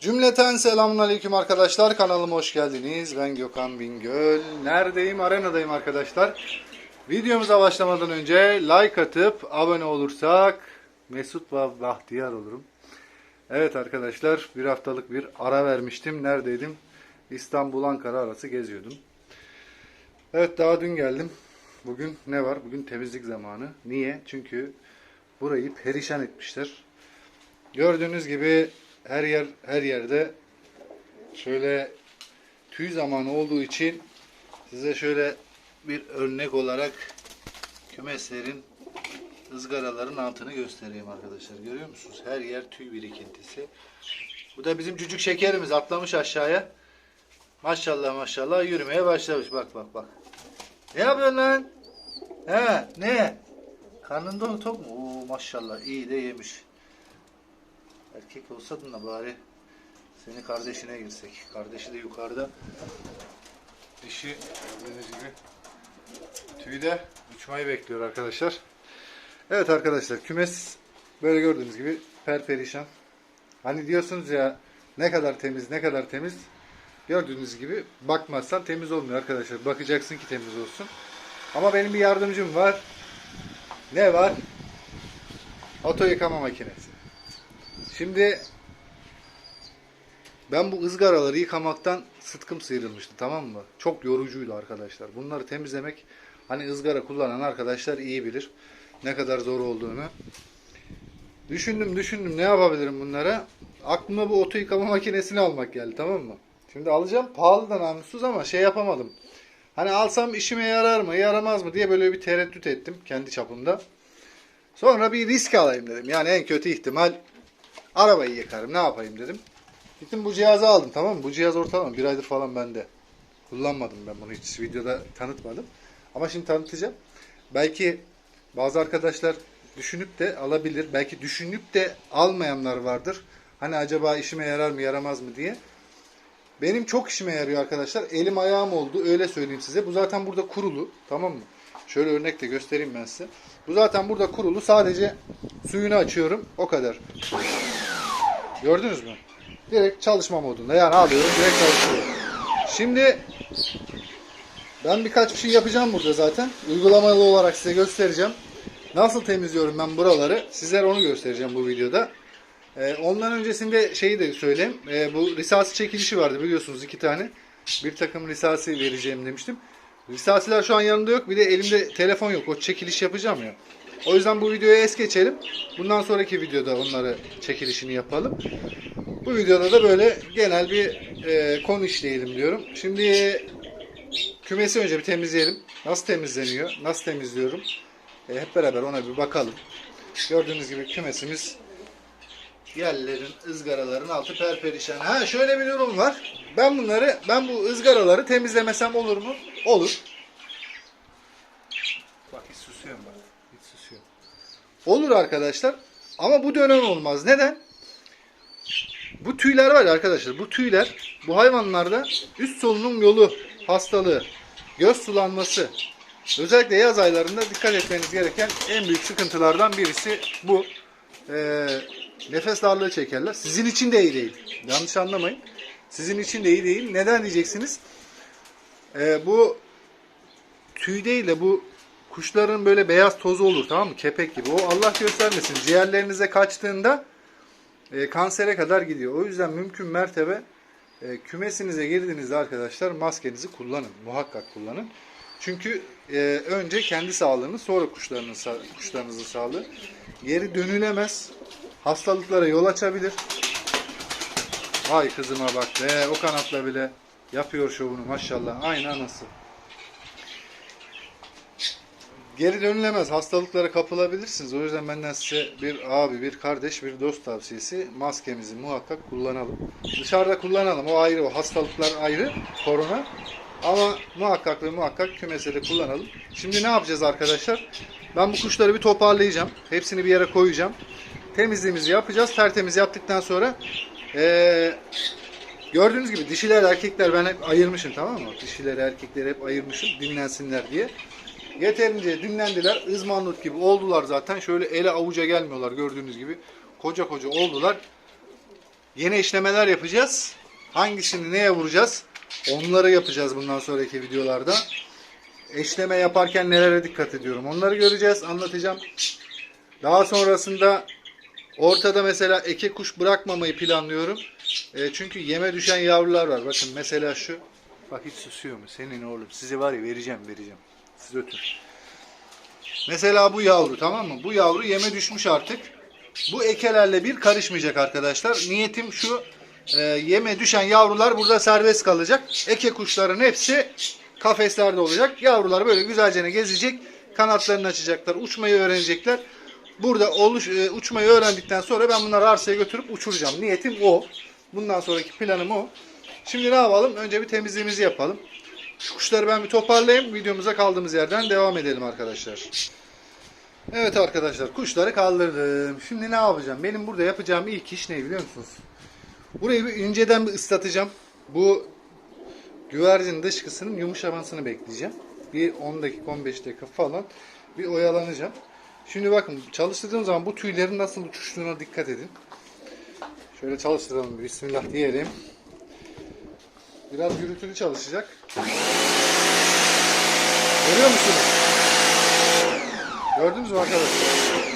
Cümleten selamun aleyküm arkadaşlar. Kanalıma hoş geldiniz. Ben Gökhan Bingöl. Neredeyim? Arenadayım arkadaşlar. Videomuza başlamadan önce like atıp abone olursak Mesut ve Bahtiyar olurum. Evet arkadaşlar bir haftalık bir ara vermiştim. Neredeydim? İstanbul Ankara arası geziyordum. Evet daha dün geldim. Bugün ne var? Bugün temizlik zamanı. Niye? Çünkü burayı perişan etmişler. Gördüğünüz gibi her yer her yerde şöyle tüy zamanı olduğu için size şöyle bir örnek olarak kümeslerin ızgaraların altını göstereyim arkadaşlar. Görüyor musunuz? Her yer tüy birikintisi. Bu da bizim cücük şekerimiz atlamış aşağıya. Maşallah maşallah yürümeye başlamış. Bak bak bak. Ne yapıyorsun lan? He ne? Karnında top mu? Oo maşallah iyi de yemiş. Erkek olsaydın da bari seni kardeşine girsek. Kardeşi de yukarıda. Dişi gördüğünüz gibi tüyde uçmayı bekliyor arkadaşlar. Evet arkadaşlar kümes böyle gördüğünüz gibi perperişan. Hani diyorsunuz ya ne kadar temiz ne kadar temiz. Gördüğünüz gibi bakmazsan temiz olmuyor arkadaşlar. Bakacaksın ki temiz olsun. Ama benim bir yardımcım var. Ne var? Oto yıkama makinesi. Şimdi ben bu ızgaraları yıkamaktan sıtkım sıyrılmıştı tamam mı? Çok yorucuydu arkadaşlar. Bunları temizlemek hani ızgara kullanan arkadaşlar iyi bilir. Ne kadar zor olduğunu. Düşündüm düşündüm ne yapabilirim bunlara. Aklıma bu oto yıkama makinesini almak geldi tamam mı? Şimdi alacağım pahalıdan namussuz ama şey yapamadım. Hani alsam işime yarar mı yaramaz mı diye böyle bir tereddüt ettim kendi çapımda. Sonra bir risk alayım dedim. Yani en kötü ihtimal arabayı yıkarım ne yapayım dedim. Gittim bu cihazı aldım tamam mı? Bu cihaz ortalama bir aydır falan bende. Kullanmadım ben bunu hiç videoda tanıtmadım. Ama şimdi tanıtacağım. Belki bazı arkadaşlar düşünüp de alabilir. Belki düşünüp de almayanlar vardır. Hani acaba işime yarar mı yaramaz mı diye. Benim çok işime yarıyor arkadaşlar. Elim ayağım oldu öyle söyleyeyim size. Bu zaten burada kurulu tamam mı? Şöyle örnekle göstereyim ben size. Bu zaten burada kurulu. Sadece suyunu açıyorum. O kadar. Gördünüz mü? Direkt çalışma modunda. Yani alıyorum direkt çalışıyor. Şimdi ben birkaç bir şey yapacağım burada zaten. Uygulamalı olarak size göstereceğim. Nasıl temizliyorum ben buraları? Sizlere onu göstereceğim bu videoda. Ee, ondan öncesinde şeyi de söyleyeyim. Ee, bu risasi çekilişi vardı biliyorsunuz iki tane. Bir takım risasi vereceğim demiştim. Risasiler şu an yanımda yok. Bir de elimde telefon yok. O çekiliş yapacağım ya. O yüzden bu videoyu es geçelim. Bundan sonraki videoda onları çekilişini yapalım. Bu videoda da böyle genel bir e, konu işleyelim diyorum. Şimdi kümesi önce bir temizleyelim. Nasıl temizleniyor? Nasıl temizliyorum? E, hep beraber ona bir bakalım. Gördüğünüz gibi kümesimiz yerlerin, ızgaraların altı perperişan. Ha şöyle bir durum var. Ben bunları, ben bu ızgaraları temizlemesem olur mu? Olur. Bak hiç susuyorum bak. Hiç susuyorum. Olur arkadaşlar. Ama bu dönem olmaz. Neden? Bu tüyler var arkadaşlar. Bu tüyler bu hayvanlarda üst solunum yolu hastalığı, göz sulanması, özellikle yaz aylarında dikkat etmeniz gereken en büyük sıkıntılardan birisi bu. Ee, nefes darlığı çekerler. Sizin için de iyi değil. Yanlış anlamayın. Sizin için de iyi değil. Neden diyeceksiniz? Ee, bu tüy değil de bu kuşların böyle beyaz tozu olur tamam mı? Kepek gibi. O Allah göstermesin. Ciğerlerinize kaçtığında e, kansere kadar gidiyor. O yüzden mümkün mertebe e, kümesinize girdiğinizde arkadaşlar maskenizi kullanın. Muhakkak kullanın. Çünkü e, önce kendi sağlığınız sonra kuşlarının kuşlarınızın sağlığı. Geri dönülemez. Hastalıklara yol açabilir. Vay kızıma bak be o kanatla bile yapıyor şovunu maşallah. Aynı anası. Geri dönülemez. Hastalıklara kapılabilirsiniz. O yüzden benden size bir abi, bir kardeş, bir dost tavsiyesi. Maskemizi muhakkak kullanalım. Dışarıda kullanalım. O ayrı. O hastalıklar ayrı. Korona. Ama muhakkak ve muhakkak kümese de kullanalım. Şimdi ne yapacağız arkadaşlar? Ben bu kuşları bir toparlayacağım. Hepsini bir yere koyacağım. Temizliğimizi yapacağız. Tertemiz yaptıktan sonra eee gördüğünüz gibi dişiler erkekler ben hep ayırmışım tamam mı? Dişileri erkekleri hep ayırmışım dinlensinler diye. Yeterince dinlendiler. ızmanlut gibi oldular zaten. Şöyle ele avuca gelmiyorlar gördüğünüz gibi. Koca koca oldular. yeni işlemeler yapacağız. Hangisini neye vuracağız? Onları yapacağız bundan sonraki videolarda. Eşleme yaparken nelere dikkat ediyorum? Onları göreceğiz, anlatacağım. Daha sonrasında ortada mesela eke kuş bırakmamayı planlıyorum. E, çünkü yeme düşen yavrular var. Bakın mesela şu. Bak hiç susuyor mu? Senin oğlum. Sizi var ya vereceğim vereceğim. Siz ötün. Mesela bu yavru tamam mı? Bu yavru yeme düşmüş artık. Bu ekelerle bir karışmayacak arkadaşlar. Niyetim şu. e, yeme düşen yavrular burada serbest kalacak. Eke kuşların hepsi kafeslerde olacak. Yavrular böyle güzelce gezecek. Kanatlarını açacaklar. Uçmayı öğrenecekler. Burada oluş, e, uçmayı öğrendikten sonra ben bunları arsaya götürüp uçuracağım. Niyetim o. Bundan sonraki planım o. Şimdi ne yapalım? Önce bir temizliğimizi yapalım. Şu kuşları ben bir toparlayayım. Videomuza kaldığımız yerden devam edelim arkadaşlar. Evet arkadaşlar kuşları kaldırdım. Şimdi ne yapacağım? Benim burada yapacağım ilk iş ne biliyor musunuz? Burayı bir inceden bir ıslatacağım. Bu güvercin dışkısının yumuşamasını bekleyeceğim. Bir 10 dakika 15 dakika falan bir oyalanacağım. Şimdi bakın çalıştırdığım zaman bu tüylerin nasıl uçuştuğuna dikkat edin. Şöyle çalıştıralım. Bismillah diyelim. Biraz gürültülü çalışacak. Görüyor musunuz? Gördünüz mü arkadaşlar?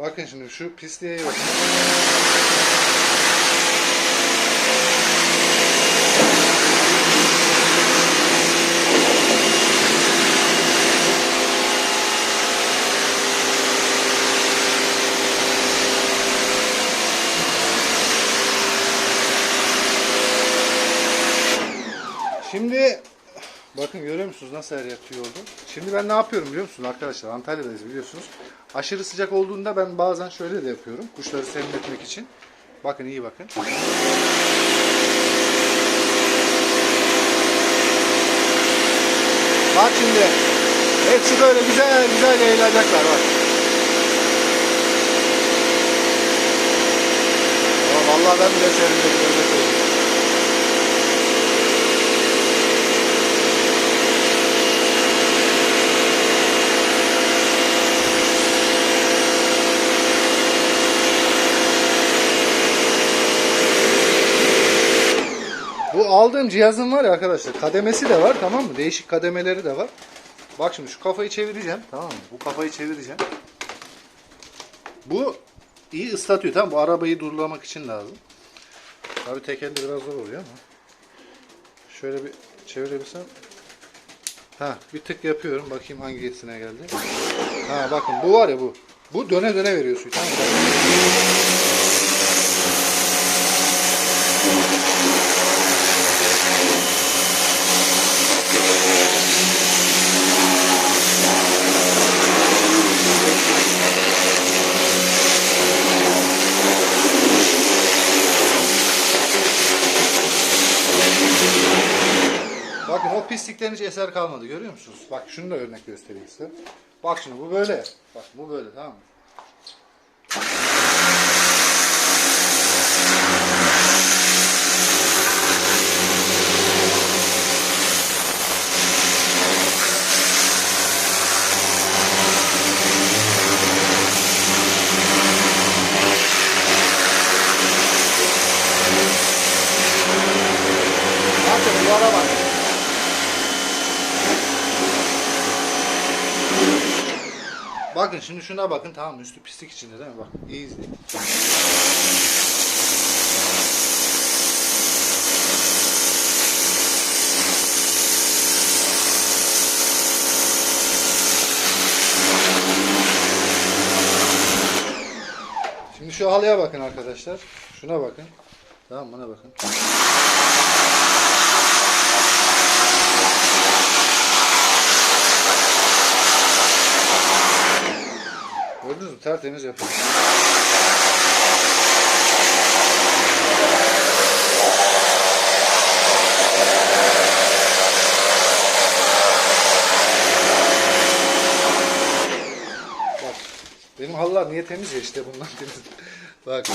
Bakın şimdi şu pisliğe bakın. Şimdi bakın görüyor musunuz nasıl her yer oldu? Şimdi ben ne yapıyorum biliyor musunuz arkadaşlar? Antalya'dayız biliyorsunuz. Aşırı sıcak olduğunda ben bazen şöyle de yapıyorum. Kuşları serinletmek için. Bakın iyi bakın. Bak şimdi. Hepsi böyle güzel güzel yayılacaklar bak. Vallahi ben bile serinledim Bu aldığım cihazın var ya arkadaşlar kademesi de var tamam mı? Değişik kademeleri de var. Bak şimdi şu kafayı çevireceğim tamam mı? Bu kafayı çevireceğim. Bu iyi ıslatıyor tamam mı? Bu arabayı durulamak için lazım. Tabii tek elde biraz zor oluyor ama. Şöyle bir çevirebilsem. Ha bir tık yapıyorum. Bakayım hangisine geldi. Ha bakın bu var ya bu. Bu döne döne veriyor suyu tamam mı? Pisliklerin hiç eser kalmadı görüyor musunuz? Bak şunu da örnek göstereyim size. Bak şimdi bu böyle. Bak bu böyle tamam mı? Bakın şimdi şuna bakın tamam üstü pislik içinde değil mi? Bak iyi izleyin. Şimdi şu halıya bakın arkadaşlar. Şuna bakın. Tamam buna bakın. Mü? Tertemiz yapıyor. Bak. Benim halılar niye temiz ya işte bundan temiz. Bak.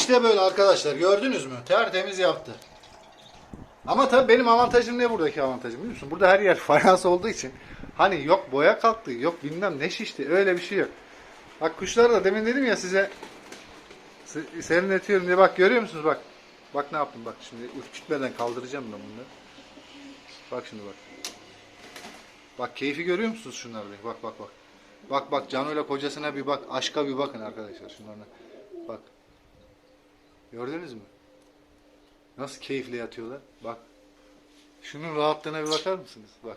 İşte böyle arkadaşlar gördünüz mü? Tertemiz yaptı. Ama tabii benim avantajım ne buradaki avantajım biliyor musun? Burada her yer fayans olduğu için hani yok boya kalktı, yok bilmem ne şişti öyle bir şey yok. Bak kuşlar da demin dedim ya size se- serinletiyorum diye bak görüyor musunuz bak. Bak ne yaptım bak şimdi ürkütmeden kaldıracağım ben bunları. Bak şimdi bak. Bak keyfi görüyor musunuz şunlarda? Bak bak bak. Bak bak Cano'yla kocasına bir bak. Aşka bir bakın arkadaşlar şunlarına. Bak. Gördünüz mü? Nasıl keyifli yatıyorlar? Bak. Şunun rahatlığına bir bakar mısınız? Bak.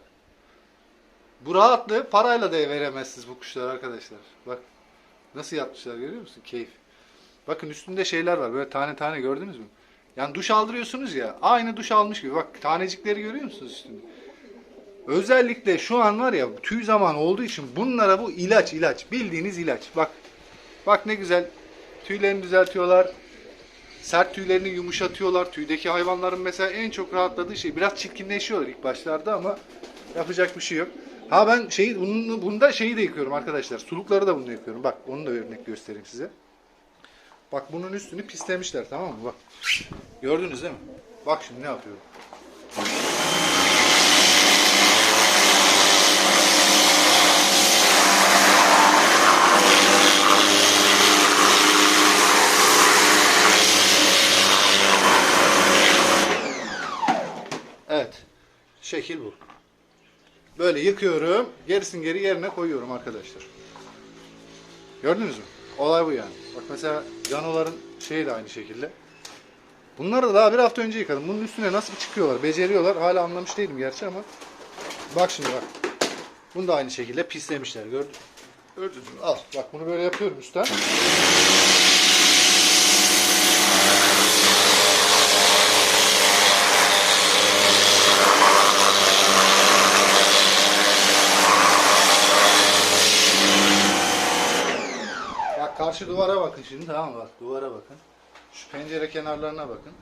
Bu rahatlığı parayla da veremezsiniz bu kuşlar arkadaşlar. Bak. Nasıl yatmışlar görüyor musun? Keyif. Bakın üstünde şeyler var. Böyle tane tane gördünüz mü? Yani duş aldırıyorsunuz ya. Aynı duş almış gibi. Bak tanecikleri görüyor musunuz üstünde? Özellikle şu an var ya tüy zaman olduğu için bunlara bu ilaç ilaç. Bildiğiniz ilaç. Bak. Bak ne güzel. Tüylerini düzeltiyorlar. Sert tüylerini yumuşatıyorlar. Tüydeki hayvanların mesela en çok rahatladığı şey biraz çirkinleşiyorlar ilk başlarda ama yapacak bir şey yok. Ha ben şeyi bunu, bunda şeyi de yıkıyorum arkadaşlar. Sulukları da bunu yıkıyorum. Bak onu da örnek göstereyim size. Bak bunun üstünü pislemişler tamam mı? Bak. Gördünüz değil mi? Bak şimdi ne yapıyorum. Evet. Şekil bu. Böyle yıkıyorum. Gerisini geri yerine koyuyorum arkadaşlar. Gördünüz mü? Olay bu yani. Bak mesela canoların şeyi de aynı şekilde. Bunları da daha bir hafta önce yıkadım. Bunun üstüne nasıl çıkıyorlar, beceriyorlar. Hala anlamış değilim gerçi ama. Bak şimdi bak. Bunu da aynı şekilde pislemişler. Gördün Gördünüz mü? Al. Bak bunu böyle yapıyorum üstten. Bak karşı duvara bakın şimdi tamam mı? Bak duvara bakın. Şu pencere kenarlarına bakın.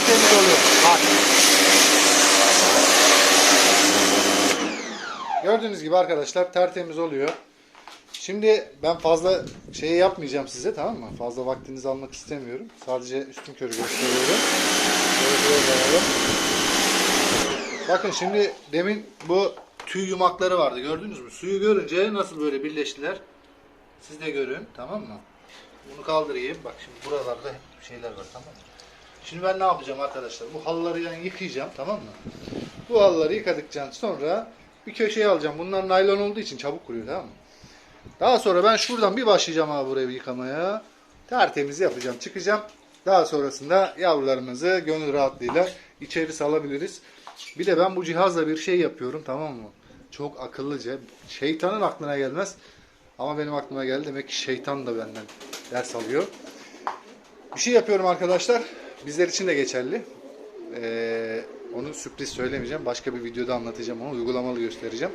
Tertemiz oluyor. Bak. Gördüğünüz gibi arkadaşlar tertemiz oluyor. Şimdi ben fazla şey yapmayacağım size tamam mı? Fazla vaktinizi almak istemiyorum. Sadece üstün körü gösteriyorum. Bakın şimdi demin bu tüy yumakları vardı gördünüz mü? Suyu görünce nasıl böyle birleştiler? Siz de görün tamam mı? Bunu kaldırayım. Bak şimdi buralarda hep şeyler var tamam mı? Şimdi ben ne yapacağım arkadaşlar? Bu halıları yani yıkayacağım tamam mı? Bu halıları yıkadıktan sonra bir köşeye alacağım. Bunlar naylon olduğu için çabuk kuruyor tamam mı? Daha sonra ben şuradan bir başlayacağım abi burayı yıkamaya. Tertemiz yapacağım. Çıkacağım. Daha sonrasında yavrularımızı gönül rahatlığıyla içeri salabiliriz. Bir de ben bu cihazla bir şey yapıyorum tamam mı? Çok akıllıca. Şeytanın aklına gelmez. Ama benim aklıma geldi. Demek ki şeytan da benden ders alıyor. Bir şey yapıyorum arkadaşlar. Bizler için de geçerli. Ee, onu sürpriz söylemeyeceğim. Başka bir videoda anlatacağım onu. Uygulamalı göstereceğim.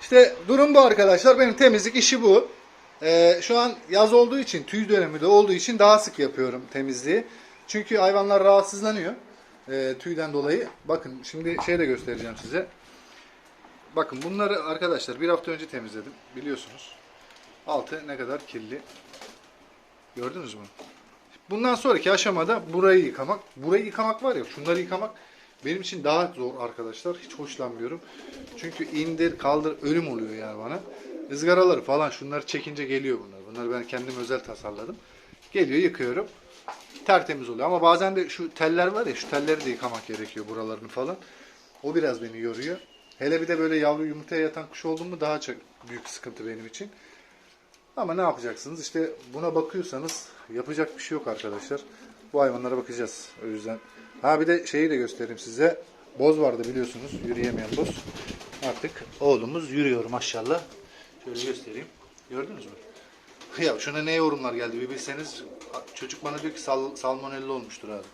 İşte durum bu arkadaşlar. Benim temizlik işi bu. Ee, şu an yaz olduğu için, tüy dönemi de olduğu için daha sık yapıyorum temizliği. Çünkü hayvanlar rahatsızlanıyor e, tüyden dolayı. Bakın şimdi şey de göstereceğim size. Bakın bunları arkadaşlar bir hafta önce temizledim. Biliyorsunuz. Altı ne kadar kirli. Gördünüz mü? Bundan sonraki aşamada burayı yıkamak. Burayı yıkamak var ya, şunları yıkamak benim için daha zor arkadaşlar. Hiç hoşlanmıyorum. Çünkü indir, kaldır, ölüm oluyor yani bana. Izgaraları falan şunları çekince geliyor bunlar. Bunları ben kendim özel tasarladım. Geliyor, yıkıyorum. Tertemiz oluyor. Ama bazen de şu teller var ya, şu telleri de yıkamak gerekiyor buralarını falan. O biraz beni yoruyor. Hele bir de böyle yavru yumurtaya yatan kuş oldu mu daha çok büyük sıkıntı benim için. Ama ne yapacaksınız? İşte buna bakıyorsanız yapacak bir şey yok arkadaşlar. Bu hayvanlara bakacağız. O yüzden. Ha bir de şeyi de göstereyim size. Boz vardı biliyorsunuz. Yürüyemeyen boz. Artık oğlumuz yürüyor maşallah. Şöyle göstereyim. Gördünüz mü? Ya şuna ne yorumlar geldi bir bilseniz. Çocuk bana diyor ki sal, salmonella olmuştur abi.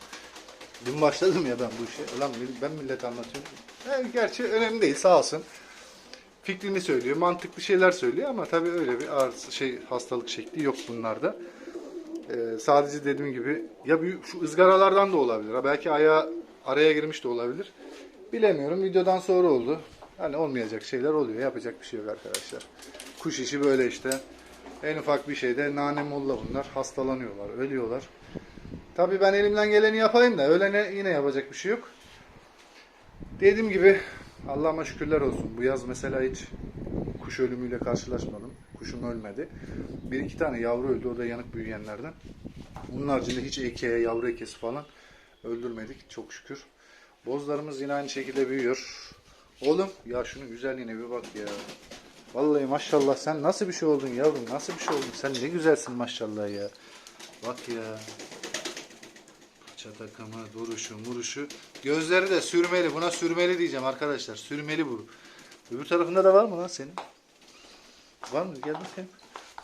Dün başladım ya ben bu işe. Ulan ben millete anlatıyorum. Yani gerçi önemli değil sağ olsun fikrini söylüyor, mantıklı şeyler söylüyor ama tabii öyle bir ağır şey hastalık şekli yok bunlarda. Ee, sadece dediğim gibi ya büyük, şu ızgaralardan da olabilir. Belki aya araya girmiş de olabilir. Bilemiyorum. Videodan sonra oldu. Hani olmayacak şeyler oluyor. Yapacak bir şey yok arkadaşlar. Kuş işi böyle işte. En ufak bir şeyde nane molla bunlar. Hastalanıyorlar, ölüyorlar. Tabii ben elimden geleni yapayım da ölene yine yapacak bir şey yok. Dediğim gibi Allah'ıma şükürler olsun. Bu yaz mesela hiç kuş ölümüyle karşılaşmadım. Kuşum ölmedi. Bir iki tane yavru öldü. O da yanık büyüyenlerden. Bunun haricinde hiç ekeye, yavru ekesi falan öldürmedik. Çok şükür. Bozlarımız yine aynı şekilde büyüyor. Oğlum ya şunun güzelliğine bir bak ya. Vallahi maşallah sen nasıl bir şey oldun yavrum? Nasıl bir şey oldun? Sen ne güzelsin maşallah ya. Bak ya. Paça takımı, duruşu, muruşu. Gözleri de sürmeli. Buna sürmeli diyeceğim arkadaşlar. Sürmeli bu. Öbür tarafında da var mı lan senin? Var mı? Gel bakayım.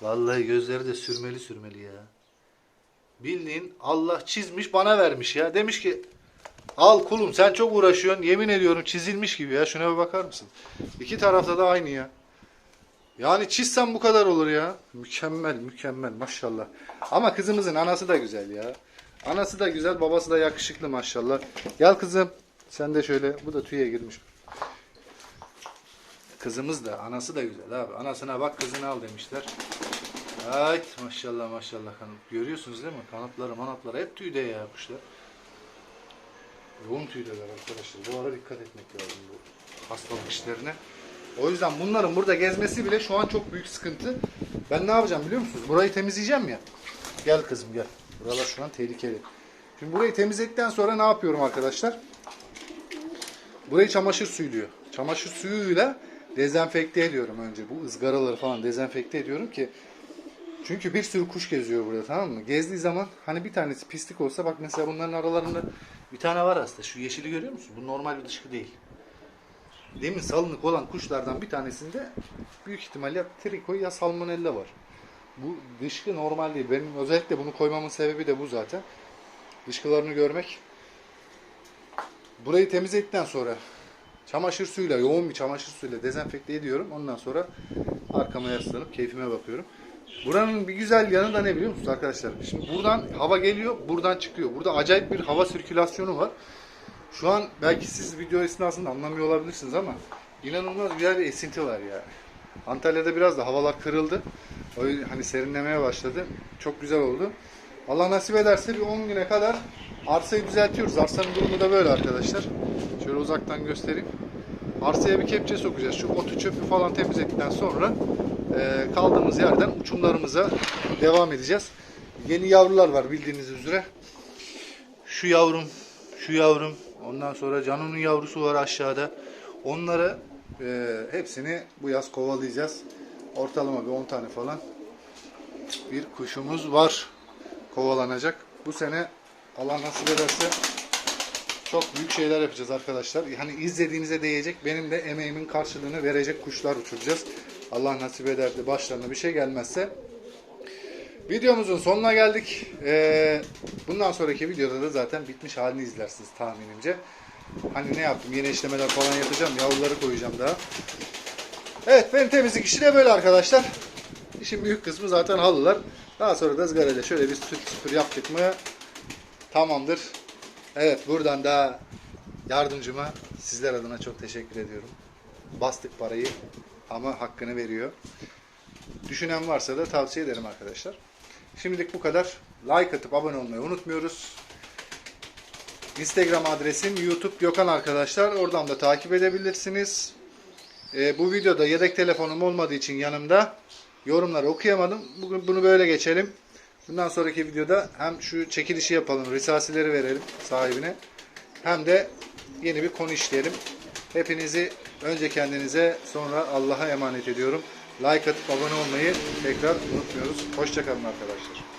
Vallahi gözleri de sürmeli sürmeli ya. Bildiğin Allah çizmiş bana vermiş ya. Demiş ki al kulum sen çok uğraşıyorsun. Yemin ediyorum çizilmiş gibi ya. Şuna bir bakar mısın? İki tarafta da aynı ya. Yani çizsem bu kadar olur ya. Mükemmel mükemmel maşallah. Ama kızımızın anası da güzel ya. Anası da güzel, babası da yakışıklı maşallah. Gel kızım. Sen de şöyle, bu da tüye girmiş. Kızımız da, anası da güzel abi. Anasına bak kızını al demişler. Hayt maşallah maşallah. Kanat. Görüyorsunuz değil mi? Kanatları manatları hep tüyde ya kuşlar. Yoğun tüydeler arkadaşlar. Bu ara dikkat etmek lazım bu hastalık işlerine. O yüzden bunların burada gezmesi bile şu an çok büyük sıkıntı. Ben ne yapacağım biliyor musunuz? Burayı temizleyeceğim ya. Gel kızım gel. Buralar şu an tehlikeli. Şimdi burayı temizledikten sonra ne yapıyorum arkadaşlar? Burayı çamaşır suyluyor. Çamaşır suyuyla dezenfekte ediyorum önce. Bu ızgaraları falan dezenfekte ediyorum ki çünkü bir sürü kuş geziyor burada tamam mı? Gezdiği zaman hani bir tanesi pislik olsa bak mesela bunların aralarında bir tane var aslında. Şu yeşili görüyor musun? Bu normal bir dışkı değil. Demin salınık olan kuşlardan bir tanesinde büyük ihtimalle ya triko ya salmonella var. Bu dışkı normal değil. Benim özellikle bunu koymamın sebebi de bu zaten. Dışkılarını görmek. Burayı temizledikten sonra çamaşır suyuyla, yoğun bir çamaşır suyuyla dezenfekte ediyorum. Ondan sonra arkama yaslanıp keyfime bakıyorum. Buranın bir güzel yanı da ne biliyor musunuz arkadaşlar? Şimdi buradan hava geliyor, buradan çıkıyor. Burada acayip bir hava sirkülasyonu var. Şu an belki siz video esnasında anlamıyor olabilirsiniz ama inanılmaz güzel bir esinti var yani. Antalya'da biraz da havalar kırıldı. Hani serinlemeye başladı. Çok güzel oldu. Allah nasip ederse bir 10 güne kadar arsayı düzeltiyoruz. Arsanın durumu da böyle arkadaşlar. Şöyle uzaktan göstereyim. Arsaya bir kepçe sokacağız. Şu otu çöpü falan temizledikten sonra e, kaldığımız yerden uçumlarımıza devam edeceğiz. Yeni yavrular var bildiğiniz üzere. Şu yavrum, şu yavrum, ondan sonra Canon'un yavrusu var aşağıda. Onları e, hepsini bu yaz kovalayacağız. Ortalama bir 10 tane falan bir kuşumuz var kovalanacak. Bu sene Allah nasip ederse çok büyük şeyler yapacağız arkadaşlar. Hani izlediğinize değecek, benim de emeğimin karşılığını verecek kuşlar uçuracağız. Allah nasip eder de başlarına bir şey gelmezse. Videomuzun sonuna geldik. Ee, bundan sonraki videoda da zaten bitmiş halini izlersiniz tahminimce. Hani ne yaptım? Yeni işlemeler falan yapacağım. Yavruları koyacağım daha. Evet benim temizlik işi de böyle arkadaşlar. İşin büyük kısmı zaten halılar. Daha sonra da ızgarayla şöyle bir süt süpür yaptık mı tamamdır. Evet buradan da yardımcıma sizler adına çok teşekkür ediyorum. Bastık parayı ama hakkını veriyor. Düşünen varsa da tavsiye ederim arkadaşlar. Şimdilik bu kadar. Like atıp abone olmayı unutmuyoruz. Instagram adresim YouTube Gökhan arkadaşlar. Oradan da takip edebilirsiniz. Ee, bu videoda yedek telefonum olmadığı için yanımda yorumları okuyamadım. Bugün bunu böyle geçelim. Bundan sonraki videoda hem şu çekilişi yapalım, risasileri verelim sahibine. Hem de yeni bir konu işleyelim. Hepinizi önce kendinize sonra Allah'a emanet ediyorum. Like atıp abone olmayı tekrar unutmuyoruz. Hoşçakalın arkadaşlar.